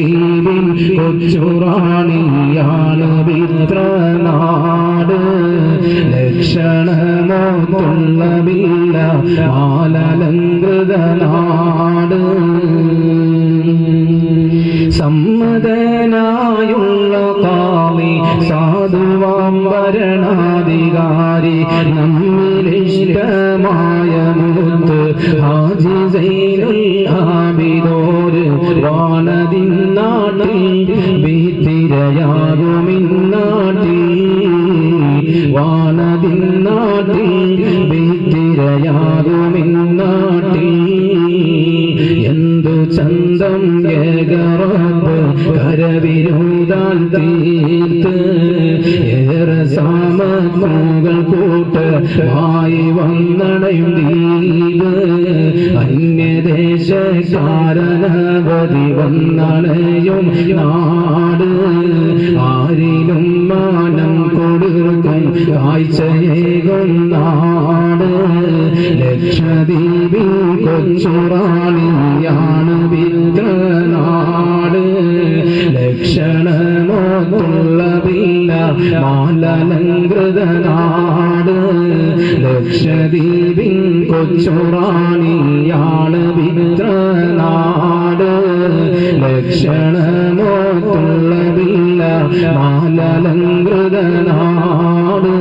ലക്ഷദ്വീപിൻ കൊച്ചുറാണിയാണ് വിത്രനാട് ലക്ഷണമോത്തുള്ള ബില്ല മാലലങ്കൃത നാട് സമ്മതനായുള്ള കാവി സാധുവാം വരണാധികാരി നമ്മിലിഷ്ടമായ മുത്ത് ഹാജി സൈനുൽ വാണതിൻ നാട്ടിൽ കൂട്ട് വായി വന്നടയും അന്യദേശകാരനവധി വന്നണയും നാട് ആരിലും മാനം കൊടുക്കും. കാഴ്ചയേകും നാട്. ലക്ഷദ്വീപിൽ കൊച്ചുറാണിയാണ് വിദ്രനാട് ലക്ഷണമോത്തുള്ള ബില്ല മാലലങ്കൃത നാട് ലക്ഷദ്വീപിൽ കൊച്ചുറാണിയാണ് വിദ്രനാട് ലക്ഷണമോത്തുള്ള ബില്ല മാലലങ്കൃത നാട്